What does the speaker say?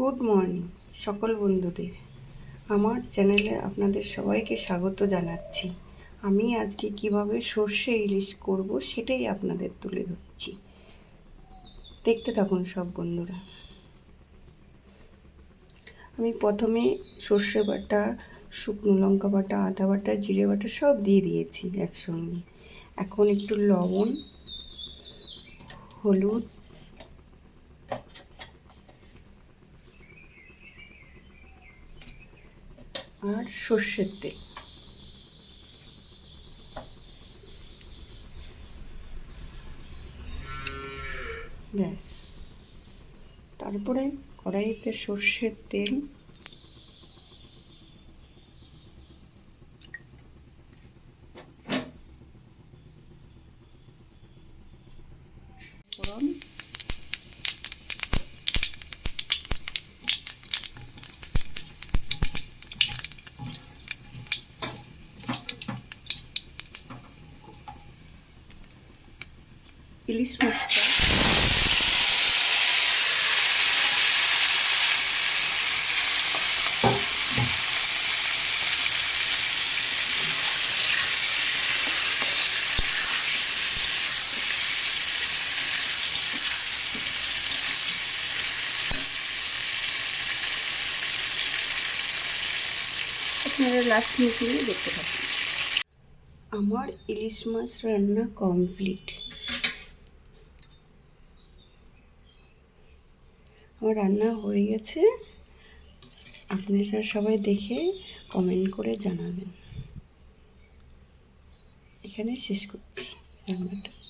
Good morning সকল বন্ধুদের। আমার চ্যানেলে আপনাদের সবাইকে স্বাগত জানাচ্ছি। আমি আজকে কীভাবে সর্ষে ইলিশ করব সেটাই আপনাদের তুলে ধরছি। দেখতে থাকুন সব বন্ধুরা। আমি প্রথমে সর্ষে বাটা, শুকনো লঙ্কা বাটা, আদা বাটা, জিরে বাটা সব দিয়ে দিয়েছি একসঙ্গে। এখন একটু লবণ, হলুদ আর সর্ষের তেল। ব্যাস। তারপরে কড়াইতে সর্ষের তেল। ফোড়ন ইলিশ মাছটা আপনারা লাস্ট মিশিয়ে দেখতে পাবেন আমার ইলিশ মাছ রান্না কমপ্লিট আমার রান্না হয়ে গেছে। আপনারা সবাই দেখে কমেন্ট করে জানাবেন। এখানে শেষ করছি রান্নাটা।